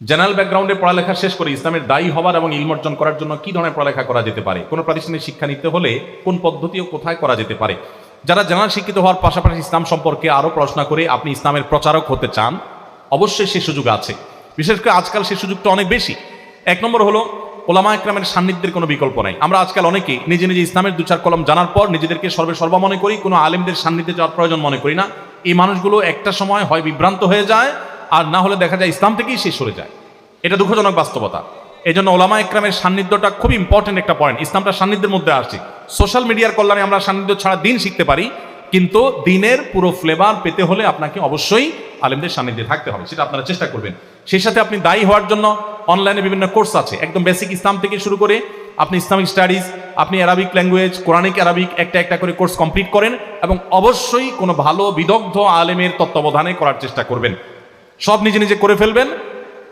General ব্যাকগ্রাউন্ডে পড়ালেখা শেষ করে ইসলামের দায়ী হবার এবং ইলম অর্জন করার জন্য কি ধরনের পড়ালেখা করা যেতে পারে? কোনো প্রাতিষ্ঠানিক শিক্ষা নিতে হলে কোন পদ্ধতি ও কোথায় করা যেতে পারে? যারা জেনারেল শিক্ষিত হওয়ার পাশাপাশি ইসলাম সম্পর্কে আরও পড়াশোনা করে আপনি ইসলামের প্রচারক হতে চান, অবশ্যই সে সুযোগ আছে। বিশেষ করে আজকাল সে সুযোগটা অনেক বেশি। এক নম্বর হলো, ওলামা একরামের সান্নিধ্যের কোনো বিকল্প নাই। আমরা আজকাল অনেকে নিজে নিজে ইসলামের দু চার কলম জানার পর নিজেদেরকে সর্বে সর্বা মনে করি, কোনো আলেমদের সান্নিধ্যে যাওয়ার প্রয়োজন মনে করি না। এই মানুষগুলো একটা সময় হয় বিভ্রান্ত হয়ে যায় আর না হলে দেখা যায় ইসলাম থেকেই শেষ সরে যায়। এটা দুঃখজনক বাস্তবতা। এই জন্য ওলামা একরামের সান্নিধ্যটা খুব ইম্পর্টেন্ট একটা পয়েন্ট ইসলামটা সান্নিধ্যের মধ্যে আসছে। সোশ্যাল মিডিয়ার কল্যাণে আমরা সান্নিধ্য ছাড়া দিন শিখতে পারি, কিন্তু দিনের পুরো ফ্লেভার পেতে হলে আপনাকে অবশ্যই আলেমদের সান্নিধ্যে থাকতে হবে, সেটা আপনারা চেষ্টা করবেন। সেই সাথে আপনি দায়ী হওয়ার জন্য অনলাইনে বিভিন্ন কোর্স আছে। একদম বেসিক ইসলাম থেকে শুরু করে আপনি ইসলামিক স্টাডিজ আপনি অ্যারাবিক ল্যাঙ্গুয়েজ কোরআনিক অ্যারাবিক একটা একটা করে কোর্স কমপ্লিট করেন এবং অবশ্যই কোনো ভালো, বিদগ্ধ আলেমের তত্ত্বাবধানে করার চেষ্টা করবেন। সব নিজে নিজে করে ফেলবেন।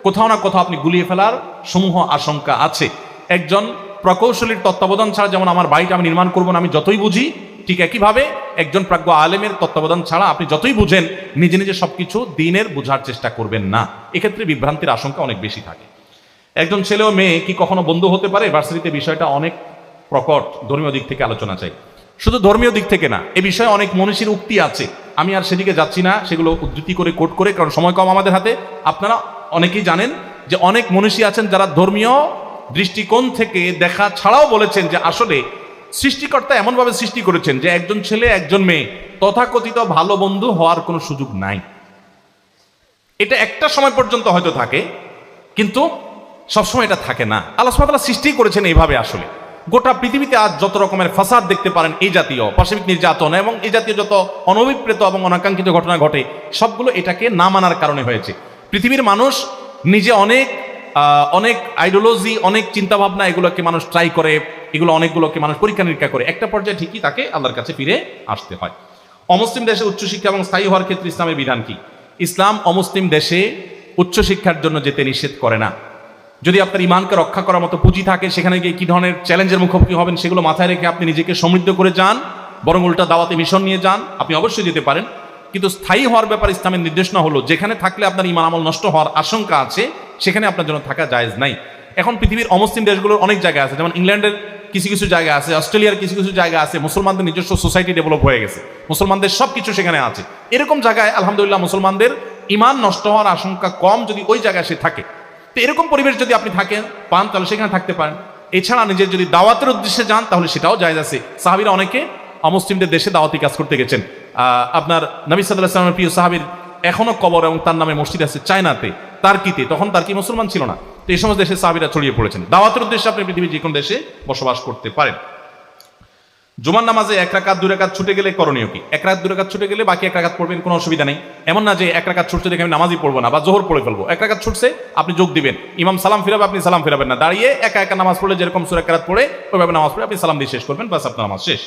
কোথাও না কোথাও আপনি গুলিয়ে ফেলার সমূহ আশঙ্কা আছে। একজন প্রকৌশলীর তত্ত্বাবধান ছাড়া যেমন আমার বাড়িটা আমি নির্মাণ করব না, আমি যতই বুঝি, ঠিক একইভাবে একজন প্রাজ্ঞ আলেমের তত্ত্বাবধান ছাড়া আপনি যতই বুঝেন, নিজে নিজে সবকিছু দিনের বোঝার চেষ্টা করবেন না। এক্ষেত্রে বিভ্রান্তির আশঙ্কা অনেক বেশি থাকে। একজন ছেলে ও মেয়ে কি কখনো বন্ধু হতে পারে? ভার্সিটিতে বিষয়টা অনেক প্রকট, ধর্মীয় দিক থেকে আলোচনা চাই। শুধু ধর্মীয় দিক থেকে না, এ বিষয়ে অনেক মনীষীর উক্তি আছে। আমি আর সেদিকে যাচ্ছি না, সেগুলো উদ্ধৃতি করে, কোট করে, কারণ সময় কম আমাদের হাতে। আপনারা অনেকেই জানেন যে অনেক মনীষী আছেন যারা ধর্মীয় দৃষ্টিকোণ থেকে দেখা ছাড়াও বলেছেন যে আসলে সৃষ্টিকর্তা এমনভাবে সৃষ্টি করেছেন যে একজন ছেলে, একজন মেয়ে তথাকথিত ভালো বন্ধু হওয়ার কোনো সুযোগ নাই। এটা একটা সময় পর্যন্ত হয়তো থাকে, কিন্তু সবসময় এটা থাকে না। আল্লাহ সুবহানাহু সৃষ্টি করেছেন এইভাবে আসলে। গোটা পৃথিবীতে আজ যত রকমের ফাসাদ দেখতে পারেন এই জাতীয় পাশবিক নির্যাতন এবং এই জাতীয় যত অনভিপ্রেত এবং অনাকাঙ্ক্ষিত ঘটনা ঘটে, সবগুলো এটাকে না মানার কারণে হয়েছে। পৃথিবীর মানুষ নিজে অনেক অনেক আইডিওলজি অনেক চিন্তাভাবনা এগুলোকে মানুষ ট্রাই করে, এগুলো অনেকগুলোকে মানুষ পরীক্ষা নিরীক্ষা করে। একটা পর্যায়ে ঠিকই তাকে আল্লাহর কাছে ফিরে আসতে হয়। অমুসলিম দেশে উচ্চশিক্ষা এবং স্থায়ী হওয়ার ক্ষেত্রে ইসলামের বিধান কি? ইসলাম অমুসলিম দেশে উচ্চশিক্ষার জন্য যেতে নিষেধ করে না। যদি আপনার ইমানকে রক্ষা করার মতো পুঁজি থাকে, সেখানে গিয়ে কি ধরনের চ্যালেঞ্জের মুখোমুখি হবেন সেগুলো মাথায় রেখে আপনি নিজেকে সমৃদ্ধ করে যান, বরং উল্টা দাওয়াতে মিশন নিয়ে যান, আপনি অবশ্যই যেতে পারেন। কিন্তু স্থায়ী হওয়ার ব্যাপারে ইসলামের নির্দেশনা হলো, যেখানে থাকলে আপনার ইমান আমল নষ্ট হওয়ার আশঙ্কা আছে, সেখানে আপনার জন্য থাকা জায়েজ নাই। এখন পৃথিবীর অমুসলিম দেশগুলোর অনেক জায়গা আছে, যেমন ইংল্যান্ডের কিছু কিছু জায়গা আছে, অস্ট্রেলিয়ার কিছু কিছু জায়গা আছে, মুসলমানদের নিজস্ব সোসাইটি ডেভেলপ হয়ে গেছে, মুসলমানদের সব কিছু সেখানে আছে। এরকম জায়গায়, আলহামদুলিল্লাহ, মুসলমানদের ইমান নষ্ট হওয়ার আশঙ্কা কম যদি ওই জায়গায় সে থাকে। তো এরকম পরিবেশ যদি আপনি থাকেন, পান, তাহলে সেখানে থাকতে পারেন। এছাড়া নিজের যদি দাওয়াতের উদ্দেশ্যে যান, তাহলে সেটাও জায়জ আছে। সাহাবিরা অনেকে অমুসলিমদের দেশে দাওয়াতি কাজ করতে গেছেন। আপনার নবী সাদামের প্রিয় সাহাবির এখনও কবর এবং তার নামে মসজিদ আছে চায়নাতে, তার্কিতে। তখন তার্কি মুসলমান ছিল না? তো এই সমস্ত দেশে সাহাবিরা ছড়িয়ে পড়েছেন। দাওয়াতের উদ্দেশ্যে আপনি পৃথিবীর যে কোনো দেশে বসবাস করতে পারেন। জুমার নামাজে এক রাকাত, দুই রাকাত ছুটে গেলে করণীয় কি? এক রাত, দুই রাকাত ছুটে গেলে বাকি এক রাকাত পড়বেন, কোনো অসুবিধা নেই। এমন না যে এক রাকাত ছুটছে দেখে আমি নামাজই পড়ব না বা জোহর পড়ে ফেলব। এক রাকাত ছুটছে, আপনি যোগ দিবেন। ইমাম সালাম ফিরাবে, আপনি সালাম ফিরাবেন না। দাঁড়িয়ে একা একা নামাজ পড়লে যেরকম সুরাকাত পড়ে, ওইভাবে নামাজ পড়ে আপনি সালাম দিয়ে শেষ করবেন বাস আপনার নামাজ শেষ।